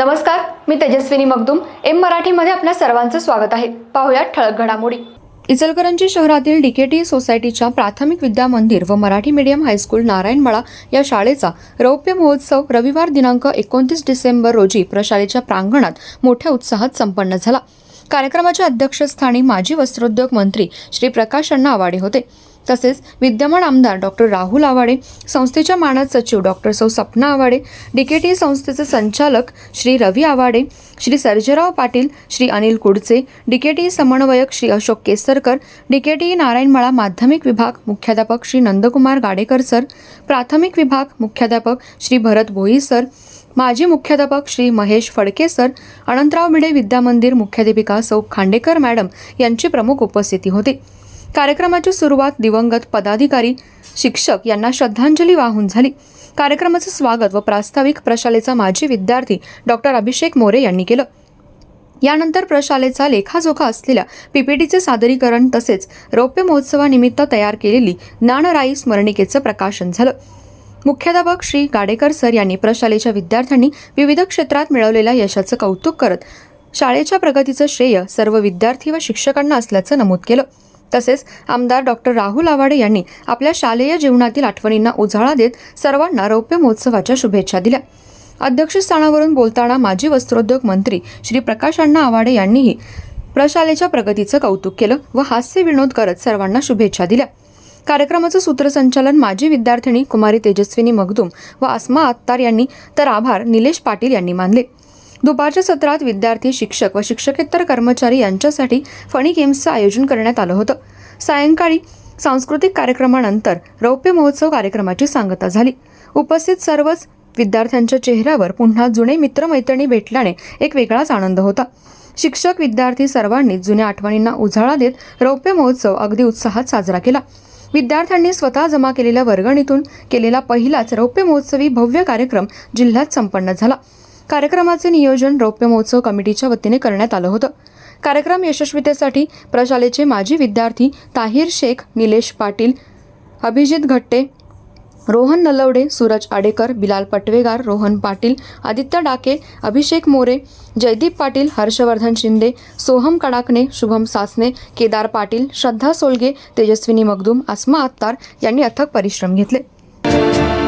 नमस्कार मी तेजस्विनी मगदुम. एम मराठीमध्ये आपल्या सर्वांचं स्वागत आहे. पाहुयात ठळक घडामोडी. इचलकरंजी शहरातील डीकेटी सोसायटीच्या प्राथमिक विद्या मंदिर व मराठी मीडियम हायस्कूल नारायणमळा या शाळेचा रौप्य महोत्सव रविवार दिनांक एकोणतीस डिसेंबर रोजी प्रशालेच्या प्रांगणात मोठ्या उत्साहात संपन्न झाला. कार्यक्रमाच्या अध्यक्षस्थानी माजी वस्त्रोद्योग मंत्री श्री प्रकाश अण्णा आवाडे होते. तसेच विद्यमान आमदार डॉक्टर राहुल आवाडे संस्थेच्या मानद सचिव डॉक्टर सौ सपना आवाडे डीकेटी संस्थेचे संचालक श्री रवी आवाडे श्री सर्जेराव पाटील श्री अनिल कुडचे डीकेटी समन्वयक श्री अशोक केसरकर डीकेटी नारायणमाळा माध्यमिक विभाग मुख्याध्यापक श्री नंदकुमार गाडेकर सर प्राथमिक विभाग मुख्याध्यापक श्री भरत भोई सर माजी मुख्याध्यापक श्री महेश फडके सर अनंतराव भिडे विद्यामंदिर मुख्याध्यापिका सौ खांडेकर मॅडम यांची प्रमुख उपस्थिती होती. कार्यक्रमाची सुरुवात दिवंगत पदाधिकारी शिक्षक यांना श्रद्धांजली वाहून झाली. कार्यक्रमाचं स्वागत व प्रास्ताविक प्रशालेचा माजी विद्यार्थी डॉक्टर अभिषेक मोरे यांनी केलं. यानंतर प्रशालेचा लेखाजोखा असलेल्या पीपीटीचे सादरीकरण तसेच रौप्य महोत्सवानिमित्त तयार केलेली ज्ञानराई स्मरणिकेचं प्रकाशन झालं. मुख्याध्यापक श्री गाडेकर सर यांनी प्रशालेच्या विद्यार्थ्यांनी विविध क्षेत्रात मिळवलेल्या यशाचं कौतुक करत शाळेच्या प्रगतीचं श्रेय सर्व विद्यार्थी व शिक्षकांना असल्याचं नमूद केलं. तसेच आमदार डॉक्टर राहुल आवाडे यांनी आपल्या शालेय जीवनातील आठवणींना उजाळा देत सर्वांना रौप्य महोत्सवाच्या शुभेच्छा दिल्या. अध्यक्षस्थानावरून बोलताना माजी वस्त्रोद्योग मंत्री श्री प्रकाश अण्णा आवाडे यांनीही प्रशालेच्या प्रगतीचं कौतुक केलं व हास्य विनोद करत सर्वांना शुभेच्छा दिल्या. कार्यक्रमाचं सूत्रसंचालन माजी विद्यार्थिनी कुमारी तेजस्विनी मगदूम व आस्मा आत्तार यांनी तर आभार निलेश पाटील यांनी मानले. दुपारच्या सत्रात विद्यार्थी शिक्षक व शिक्षकेतर कर्मचारी यांच्यासाठी फणी गेम्सचं आयोजन करण्यात आलं होतं. सायंकाळी सांस्कृतिक कार्यक्रमानंतर रौप्य महोत्सव कार्यक्रमाची सांगता झाली. उपस्थित सर्वच विद्यार्थ्यांच्या चेहऱ्यावर पुन्हा जुने मित्रमैत्रिणी भेटल्याने एक वेगळाच आनंद होता. शिक्षक विद्यार्थी सर्वांनी जुन्या आठवणींना उजाळा देत रौप्य महोत्सव अगदी उत्साहात साजरा केला. विद्यार्थ्यांनी स्वतः जमा केलेल्या वर्गणीतून केलेला पहिलाच रौप्य महोत्सवी भव्य कार्यक्रम जिल्ह्यात संपन्न झाला. कार्यक्रमाचे नियोजन रौप्य महोत्सव कमिटीच्या वतीने करण्यात आलं होतं. कार्यक्रम यशस्वीतेसाठी प्रशालेचे माजी विद्यार्थी ताहिर शेख निलेश पाटील अभिजित घट्टे रोहन नलवडे सूरज आडेकर बिलाल पटवेगार रोहन पाटील आदित्य डाके अभिषेक मोरे जयदीप पाटील हर्षवर्धन शिंदे सोहम कडाकणे शुभम सासने केदार पाटील श्रद्धा सोलगे तेजस्विनी मगदूम अस्मा आत्तार यांनी अथक परिश्रम घेतले.